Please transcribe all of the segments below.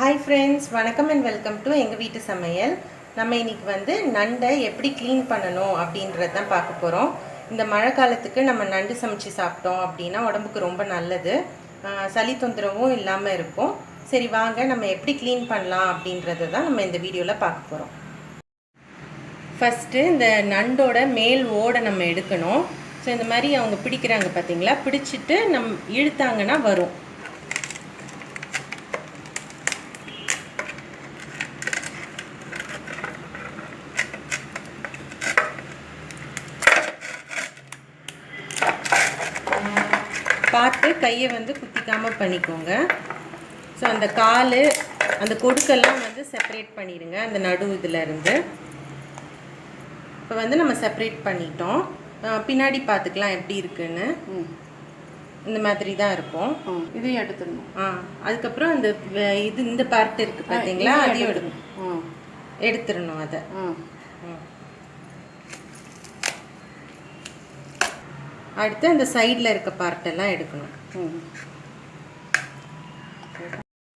Hi friends வணக்கம் and welcome to எங்கள் வீட்டு சமையல். நம்ம இன்னைக்கு வந்து நண்டை எப்படி க்ளீன் பண்ணணும் அப்படின்றது தான் பார்க்க போகிறோம் இந்த மழை காலத்துக்கு நம்ம நண்டு சமைச்சு சாப்பிட்டோம் அப்படின்னா உடம்புக்கு ரொம்ப நல்லது. சளி தொந்தரவும் இல்லாமல் இருக்கும். சரி வாங்க நம்ம எப்படி க்ளீன் பண்ணலாம் அப்படின்றத தான் நம்ம இந்த வீடியோவில் பார்க்க போகிறோம் ஃபஸ்ட்டு இந்த நண்டோட மேல் ஓடை நம்ம எடுக்கணும். ஸோ இந்த மாதிரி அவங்க பிடிக்கிறாங்க பார்த்தீங்களா பிடிச்சிட்டு நம் இழுத்தாங்கன்னா வரும். பார்த்து கையை வந்து குத்திக்காமல் பண்ணிக்கோங்க. ஸோ அந்த கால் அந்த கொடுக்கெல்லாம் வந்து செப்பரேட் பண்ணிடுங்க அந்த நடு இதில் இருந்து. இப்போ வந்து நம்ம செப்பரேட் பண்ணிட்டோம். பின்னாடி பார்த்துக்கலாம் எப்படி இருக்குன்னு. இந்த மாதிரி தான் இருக்கும். இதையும் எடுத்துடணும். ஆ அதுக்கப்புறம் அந்த இது இந்த பார்ட் இருக்கு பார்த்தீங்களா அதையும் எடுக்கணும் ம் எடுத்துடணும் அதை ம் ம். அடுத்து அந்த சைடில் இருக்க பார்ட்டெல்லாம் எடுக்கணும்.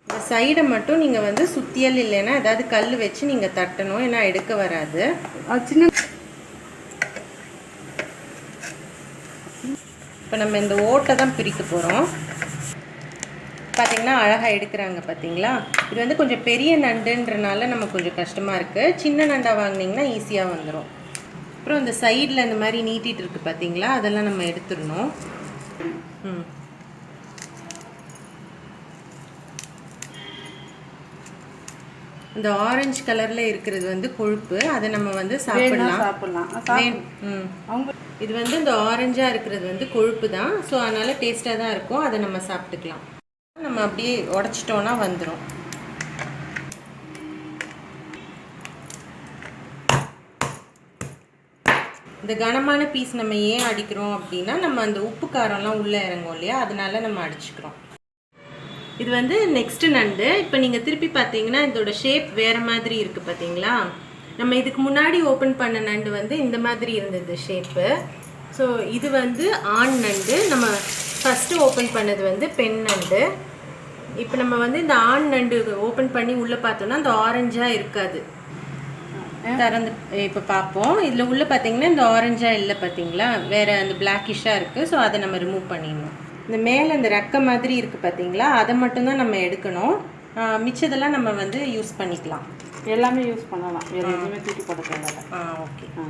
இந்த சைடை மட்டும் நீங்கள் வந்து சுத்தியல் இல்லைன்னா ஏதாவது கல் வச்சு நீங்கள் தட்டணும் ஏன்னா எடுக்க வராது. சின்ன இப்போ நம்ம இந்த ஓட்டை தான் பிரிக்க போகிறோம் பார்த்தீங்கன்னா அழகாக எடுக்கிறாங்க பார்த்தீங்களா இது வந்து கொஞ்சம் பெரிய நண்டுன்றனால நமக்கு கொஞ்சம் கஷ்டமாக இருக்குது சின்ன நண்டாக வாங்குனீங்கன்னா ஈஸியாக வந்துடும் அப்புறம் இந்த சைடில் இந்த மாதிரி நீட்டிட்டு இருக்கு பார்த்தீங்களா அதெல்லாம் நம்ம எடுத்துடணும். ம். இந்த ஆரஞ்சு கலரில் இருக்கிறது வந்து கொழுப்பு. அதை நம்ம வந்து சாப்பிடலாம். சாப்பிடலாம். இது வந்து இந்த ஆரஞ்சாக இருக்கிறது வந்து கொழுப்பு தான். ஸோ அதனால் டேஸ்ட்டாக தான் இருக்கும். அதை நம்ம சாப்பிட்டுக்கலாம். நம்ம அப்படியே உடச்சிட்டோன்னா வந்துடும் இந்த கனமான பீஸ் நம்ம ஏன் அடிக்கிறோம் அப்படின்னா நம்ம அந்த உப்பு காரம்லாம் உள்ளே இறங்கும் இல்லையா? அதனால நம்ம அடிச்சுக்கிறோம். இது வந்து நெக்ஸ்ட் நண்டு. இப்போ நீங்கள் திருப்பி பார்த்தீங்கன்னா இதோட ஷேப் வேறு மாதிரி இருக்குது பார்த்தீங்களா நம்ம இதுக்கு முன்னாடி ஓப்பன் பண்ண நண்டு வந்து இந்த மாதிரி இருந்தது ஷேப்பு ஸோ இது வந்து ஆண் நண்டு. நம்ம ஃபஸ்ட்டு ஓப்பன் பண்ணது வந்து பெண் நண்டு. இப்போ நம்ம வந்து இந்த ஆண் நண்டு ஓப்பன் பண்ணி உள்ளே பார்த்தோன்னா அந்த ஆரஞ்சாக இருக்காது. திறந்து இப்போ பார்ப்போம். இதில் உள்ள பார்த்தீங்கன்னா இந்த ஆரஞ்சாக இல்லை பார்த்தீங்களா வேறு அந்த பிளாக்கிஷாக இருக்குது ஸோ அதை நம்ம ரிமூவ் பண்ணிடணும். இந்த மேலே இந்த ரெக்க மாதிரி இருக்குது பார்த்தீங்களா அதை மட்டும்தான் நம்ம எடுக்கணும். மிச்சதெல்லாம் நம்ம வந்து யூஸ் பண்ணிக்கலாம். எல்லாமே யூஸ் பண்ணலாம். வேறு எதுவுமே தூக்கி போட தேவையில்ல. ஆ ஓகே ஆ.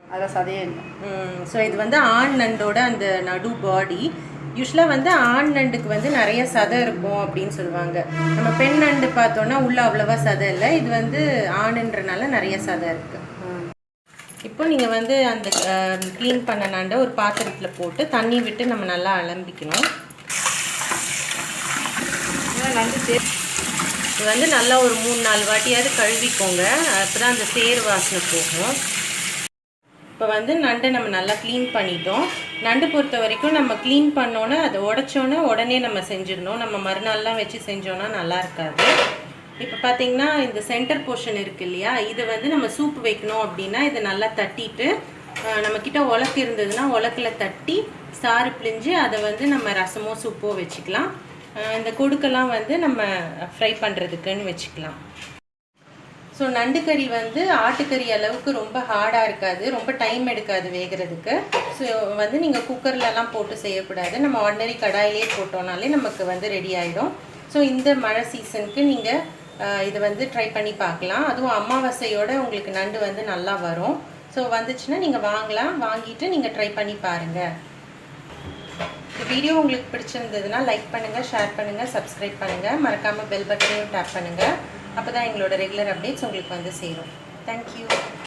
அதில் சதையே இல்லை. ஸோ இது வந்து ஆண் நண்டோட அந்த நடு பாடி யூஸ்வலாக வந்து ஆண் நண்டுக்கு வந்து நிறைய சதை இருக்கும் அப்படின்னு சொல்லுவாங்க. நம்ம பெண் நண்டு பார்த்தோன்னா உள்ள அவ்வளோவா சதை இல்லை. இது வந்து ஆணுன்றனால நிறைய சதை இருக்குது இப்போ நீங்கள் வந்து அந்த க்ளீன் பண்ண நண்டை ஒரு பாத்திரத்தில் போட்டு தண்ணி விட்டு நம்ம நல்லா அலம்பிக்கணும். நண்டு இது வந்து நல்லா ஒரு மூணு நாலு வாட்டியாவது கழுவிக்கோங்க. அப்போ தான் அந்த சேர் வாசனை போகும். இப்போ வந்து நண்டை நம்ம நல்லா க்ளீன் பண்ணிட்டோம். நண்டு பொறுத்த வரைக்கும் நம்ம க்ளீன் பண்ணோன்னே அதை உடச்சோன்னே உடனே நம்ம செஞ்சிடணும். நம்ம மறுநாள்லாம் வச்சு செஞ்சோன்னா நல்லா இருக்காது. இப்போ பார்த்தீங்கன்னா இந்த சென்டர் போர்ஷன் இருக்கு இல்லையா? இது வந்து நம்ம சூப் வைக்கணும் அப்படின்னா இதை நல்லா தட்டிட்டு நம்மக்கிட்ட உலக்கு இருந்ததுன்னா உலக்கில் தட்டி சாறு பிழிஞ்சு அதை வந்து நம்ம ரசமோ சூப்போ வச்சுக்கலாம். இந்த கொடுக்கெல்லாம் வந்து நம்ம ஃப்ரை பண்ணுறதுக்குன்னு வச்சுக்கலாம். ஸோ நண்டு கறி வந்து ஆட்டுக்கறி அளவுக்கு ரொம்ப ஹார்டாக இருக்காது. ரொம்ப டைம் எடுக்காது வேகிறதுக்கு. ஸோ வந்து நீங்கள் குக்கர்லலாம் போட்டு செய்யக்கூடாது. நம்ம ஆர்டினரி கடாயிலே போட்டோம்னாலே நமக்கு வந்து ரெடி ஆகிடும் ஸோ இந்த மழை சீசனுக்கு நீங்கள் இதை வந்து ட்ரை பண்ணி பார்க்கலாம். அதுவும் அமாவாசையோட உங்களுக்கு நண்டு வந்து நல்லா வரும். ஸோ வந்துச்சுன்னா நீங்கள் வாங்கலாம். வாங்கிட்டு நீங்கள் ட்ரை பண்ணி பாருங்கள் இந்த வீடியோ உங்களுக்கு பிடிச்சிருந்ததுன்னா லைக் பண்ணுங்கள் ஷேர் பண்ணுங்கள் சப்ஸ்கிரைப் பண்ணுங்கள் மறக்காமல் பெல் பட்டனையும் டேப் பண்ணுங்கள் அப்போ தான் எங்களோட ரெகுலர் அப்டேட்ஸ் உங்களுக்கு வந்து சேரும். தேங்க்யூ